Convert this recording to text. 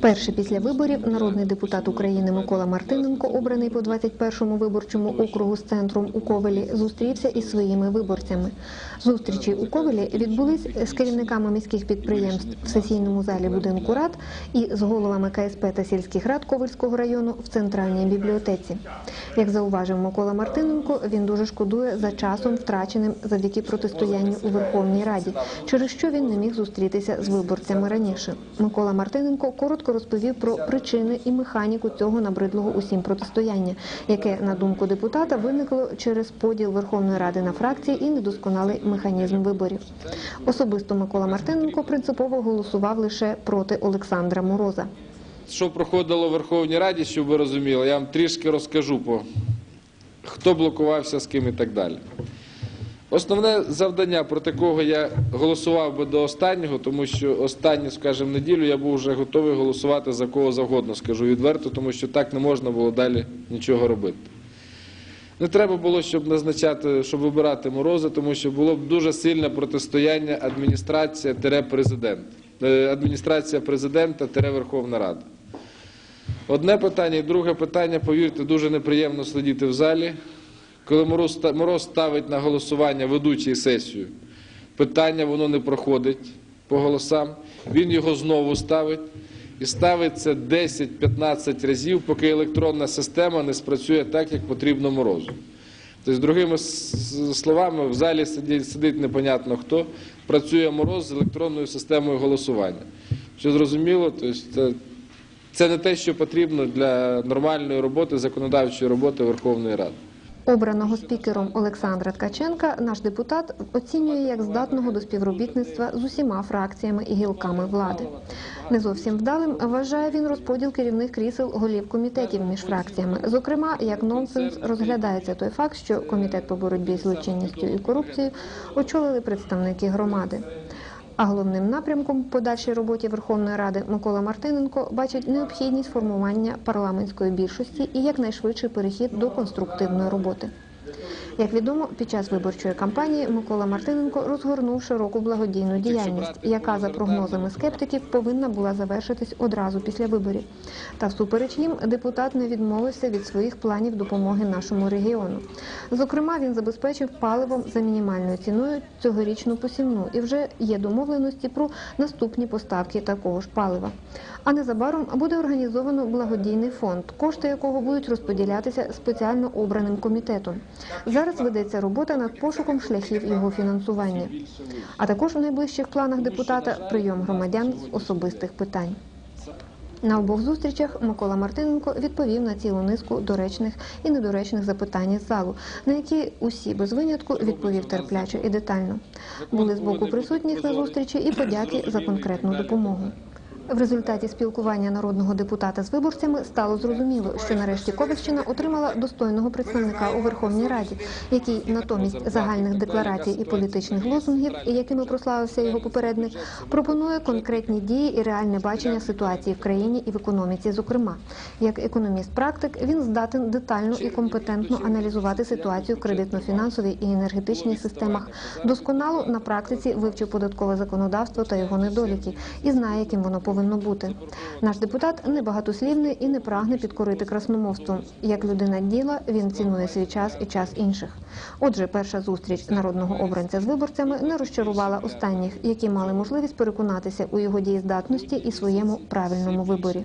Вперше після виборів народний депутат України Микола Мартиненко, обраний по 21-му виборчому округу з центром у Ковелі, зустрівся із своїми виборцями. Зустрічі у Ковелі відбулись з керівниками міських підприємств в сесійному залі будинку рад і з головами КСП та сільських рад Ковельського району в центральній бібліотеці. Як зауважив Микола Мартиненко, він дуже шкодує за часом втраченим завдяки протистоянню у Верховній Раді, через що він не міг зустрітися з виборцями раніше. Микола Мартиненко коротко розповів про причини і механіку цього набридлого усім протистояння, яке, на думку депутата, виникло через поділ Верховної Ради на фракції і недосконалий механізм виборів. Особисто Микола Мартиненко принципово голосував лише проти Олександра Мороза. Що проходило в Верховній Раді, щоб ви розуміли, я вам трішки розкажу, по хто блокувався з ким і так далі. Основне завдання, проти кого я голосував би до останнього, тому що останню, скажімо, неділю я був вже готовий голосувати за кого завгодно, скажу відверто, тому що так не можна було далі нічого робити. Не треба було, щоб назначати, щоб вибирати морози, тому що було б дуже сильне протистояння адміністрація-президент. Е, Адміністрація президента Верховна Рада. Одне питання і друге питання, повірте, дуже неприємно сидіти в залі. Коли Мороз, ставить на голосування ведучий сесію, питання воно не проходить по голосам, він його знову ставить. І ставить це 10-15 разів, поки електронна система не спрацює так, як потрібно морозу. Тобто, другими словами, в залі сидить, непонятно хто, працює мороз з електронною системою голосування. Що зрозуміло, тобто це не те, що потрібно для нормальної роботи, законодавчої роботи Верховної Ради. Обраного спікером Олександра Ткаченка наш депутат оцінює як здатного до співробітництва з усіма фракціями і гілками влади. Не зовсім вдалим вважає він розподіл керівних крісел голів комітетів між фракціями. Зокрема, як нонсенс розглядається той факт, що комітет по боротьбі з злочинністю і корупцією очолили представники громади. А головним напрямком подальшій роботі Верховної Ради Микола Мартиненко бачить необхідність формування парламентської більшості і якнайшвидший перехід до конструктивної роботи. Як відомо, під час виборчої кампанії Микола Мартиненко розгорнув широку благодійну діяльність, яка за прогнозами скептиків повинна була завершитись одразу після виборів. Та всупереч їм депутат не відмовився від своїх планів допомоги нашому регіону. Зокрема, він забезпечив паливом за мінімальною ціною цьогорічну посівну і вже є домовленості про наступні поставки такого ж палива. А незабаром буде організовано благодійний фонд, кошти якого будуть розподілятися спеціально обраним комітетом. Зараз ведеться робота над пошуком шляхів його фінансування. А також у найближчих планах депутата прийом громадян з особистих питань. На обох зустрічах Микола Мартиненко відповів на цілу низку доречних і недоречних запитань із залу, на які усі без винятку відповів терпляче і детально. Були з боку присутніх на зустрічі і подяки за конкретну допомогу. В результаті спілкування народного депутата з виборцями стало зрозуміло, що нарешті Ковальщина отримала достойного представника у Верховній Раді, який натомість загальних декларацій і політичних лозунгів, якими прославився його попередник, пропонує конкретні дії і реальне бачення ситуації в країні і в економіці. Зокрема, як економіст-практик, він здатен детально і компетентно аналізувати ситуацію в кредитно-фінансовій і енергетичній системах, досконало на практиці вивчив податкове законодавство та його недоліки і знає, яким воно повинно бути. Наш депутат небагатослівний і не прагне підкорити красномовством. Як людина діла, він цінує свій час і час інших. Отже, перша зустріч народного обранця з виборцями не розчарувала останніх, які мали можливість переконатися у його дієздатності і своєму правильному виборі.